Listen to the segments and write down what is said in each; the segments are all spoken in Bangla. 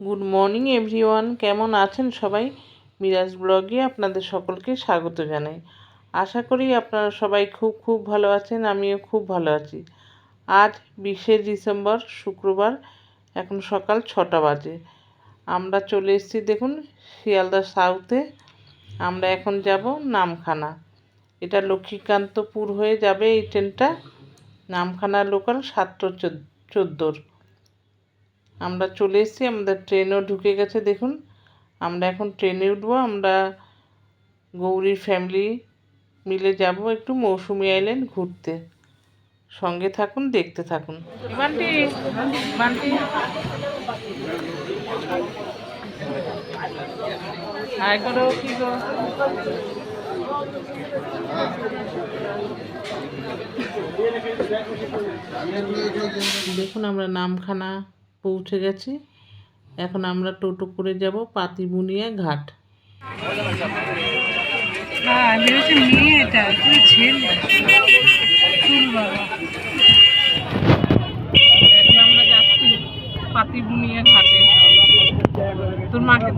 গুড মর্নিং এভরিওয়ান কেমন আছেন সবাই? মিরাজ ব্লগে আপনাদের সকলকে স্বাগত জানাই। আশা করি আপনারা সবাই খুব খুব ভালো আছেন, আমিও খুব ভালো আছি। আজ বিশে ডিসেম্বর, শুক্রবার, এখন সকাল ছটা বাজে। আমরা চলে এসেছি, দেখুন, শিয়ালদা সাউথে আমরা এখন যাব নামখানা। এটা লক্ষ্মীকান্তপুর হয়ে যাবে এই ট্রেনটা নামখানা লোকাল সাতটা চোদ্দোর। আমরা চলে এসেছি আমাদের ট্রেনও ঢুকে গেছে দেখুন। আমরা এখন ট্রেনে উঠবো আমরা গৌরীর ফ্যামিলি মিলে যাব একটু মৌসুমি আইল্যান্ড ঘুরতে। সঙ্গে থাকুন দেখতে থাকুন। দেখুন আমরা নামখানা পৌঁছে গেছি। এখন আমরা টোটো করে যাব পাতিবুনিয়া ঘাট। এখন আমরা যাচ্ছি পাতিবুনিয়া ঘাটে। তোর মাকে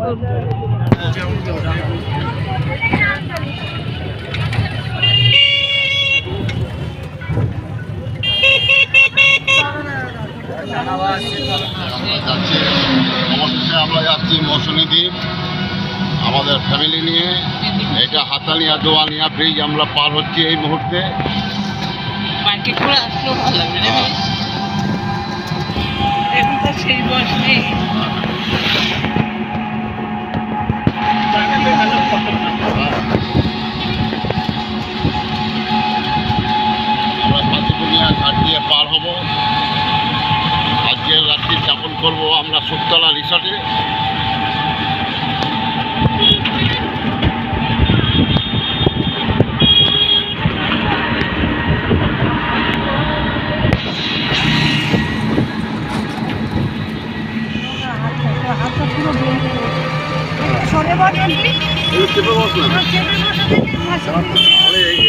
তো যাচ্ছি অবশেষে আমরা যাচ্ছি মৌসুমী দ্বীপ আমাদের ফ্যামিলি নিয়ে, এটা হাতানিয়া, দোয়ানিয়া, ব্রিজ আমরা পার হচ্ছি এই মুহূর্তে।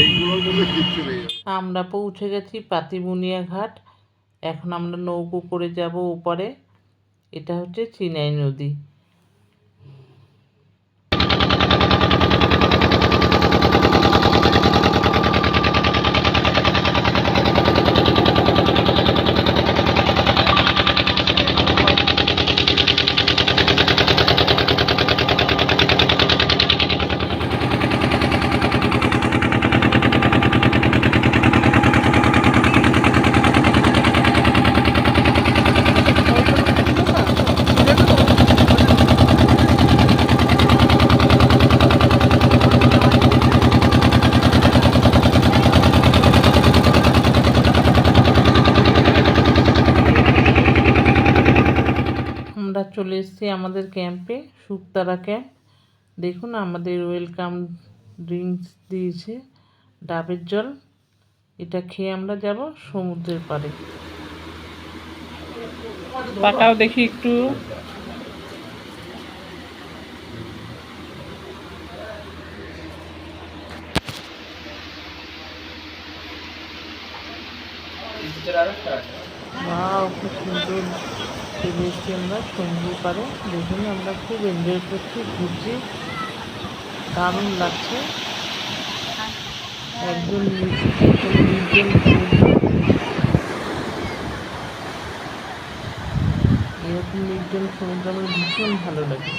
এইগুলোর আমরা কিচ্ছু নেই আমরা পৌঁছে গেছি পাতিবুনিয়া ঘাট। এখন আমরা নৌকো করে যাব উপরে। এটা হচ্ছে চিনাই নদী আমরা চলে এসেছি আমাদের ক্যাম্পে সুক্তারা ক্যাম্প দেখুন আমাদের ওয়েলকাম ড্রিঙ্কস দিয়েছে ডাবের জল। এটা খেয়ে আমরা যাব সমুদ্রের পাড়ে। পাটাও দেখি একটু। ওয়াও খুব সুন্দর। চলে এসেছি আমরা সমুদ্র পাড়ে দেখুন আমরা খুব এনজয় করছি, ঘুরছি। দারুণ লাগছে। একজন নির্জন এরকম নির্জন সমুদ্র আমার ভীষণ ভালো লাগে।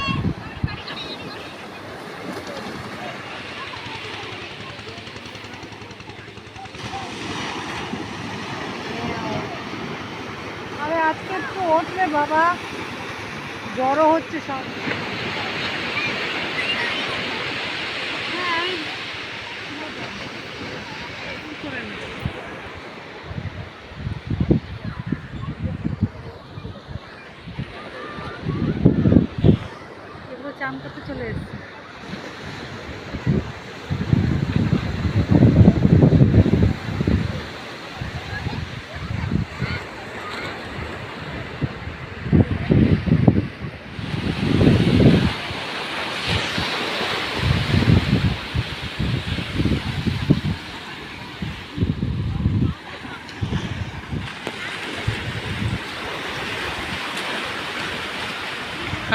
একটু ওঠলে বাবা। জ্বরও হচ্ছে সব। চান করতে চলে এসছে।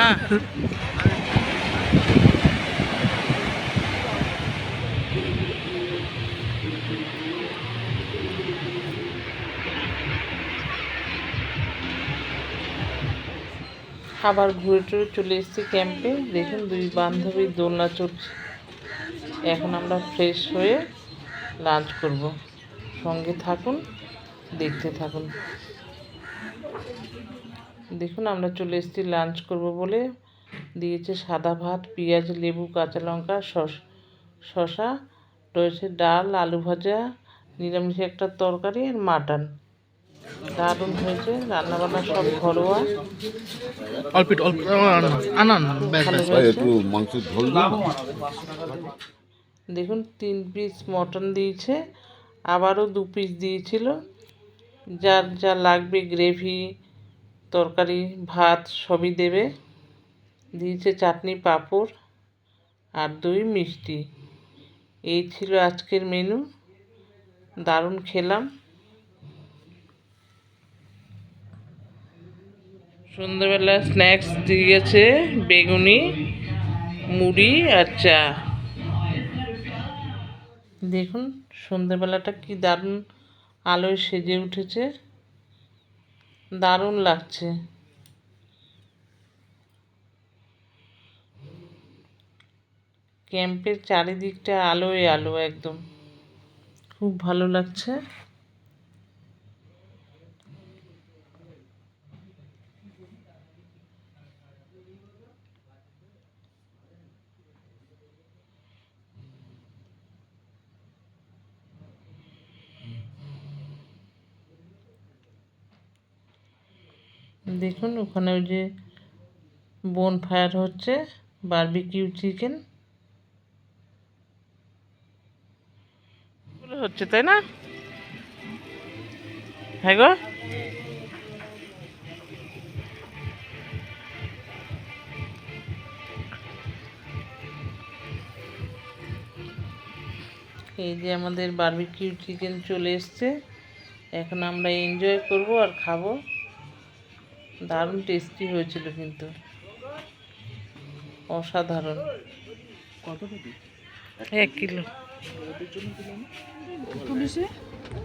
আবার ঘুরে টুরে চলে এসেছি ক্যাম্পে। দেখুন, দুই বান্ধবী দোলনা চড়ছে। এখন আমরা ফ্রেশ হয়ে লাঞ্চ করব। সঙ্গে থাকুন, দেখতে থাকুন। দেখুন আমরা চলে এসেছি লাঞ্চ করব বলে। দিয়েছে সাদা ভাত পেঁয়াজ লেবু কাঁচা লঙ্কা শস- শসা রয়েছে ডাল আলু ভাজা নিরামিষ একটা তরকারি আর মাটন। দারুণ হয়েছে রান্নাবান্না সব ঘরোয়া। অল্প অল্প দেখুন তিন পিস মটন দিয়েছে আবারও দু পিস দিয়েছিল। যার যা লাগবে গ্রেভি তরকারি, ভাত সবই দেবে। দিয়েছে চাটনি, পাঁপড় আর দই মিষ্টি। এই ছিল আজকের মেনু দারুণ খেলাম। সন্ধ্যাবেলা স্ন্যাক্স দিয়েছে বেগুনি, মুড়ি আর চা। দেখুন সন্ধ্যেবেলাটা কি দারুণ আলোয় সেজে উঠেছে। দারুণ লাগছে। ক্যাম্পের চারিদিকটা আলোয় আলো একদম। খুব ভালো লাগছে। দেখুন, ওখানে ওই যে বোন ফায়ার হচ্ছে বারবিকিউ চিকেন হচ্ছে, তাই না? হ্যাঁ গো। এই যে আমাদের বারবিকিউ চিকেন চলে এসছে। এখন আমরা এনজয় করব আর খাব। দারুণ টেস্টি হয়েছিল কিন্তু। অসাধারণ। এক কিলো।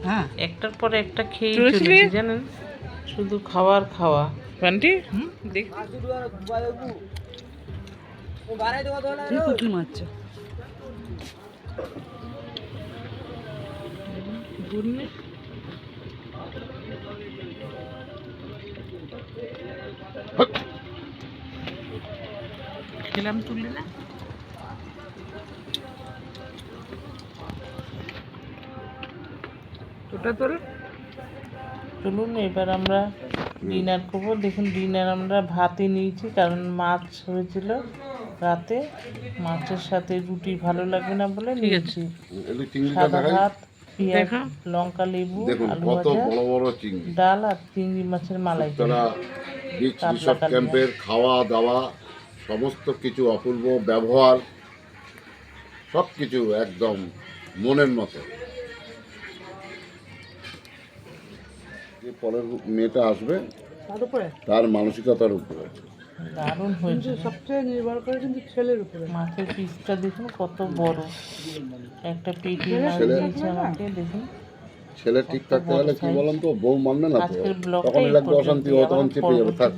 হ্যাঁ। একটার পর একটা খেয়ে? চলেছি জানেন? শুধু খাওয়ার খাওয়া। দেখ। মারছো। বুঝলি? খেলাম তুললি না। ওটা তোর? চলুন এবার আমরা ডিনার করব। দেখুন ডিনার আমরা ভাতে নিয়েছি কারণ মাছ হয়েছিল রাতে। মাছের সাথে রুটি ভালো লাগবে না বলে নিয়েছি। সাদা ভাত পেঁয়াজ লঙ্কা লেবু আলু ভাজা ডাল আর চিংড়ি মাছের মালাই। ক্যাম্পের খাওয়া দাওয়া সমস্ত কিছু অপূর্ব ব্যবহার সব কিছু একদম মনের মতো। যে পরের মেয়েটা আসবে তার মানসিকতার উপরে। দারুণ হয়েছে। সবচেয়ে নির্ভর করে কিন্তু ছেলের উপরে। মাছের পিসটা দেখুন কত বড়। একটা পেটি আমাকে দেখুন। ছেলে ঠিক থাকতে গেলে কি বলেন তো বউ মানবে না তো? আজকের লাগবে অশান্তি তখন চেপে যাবে। থাক।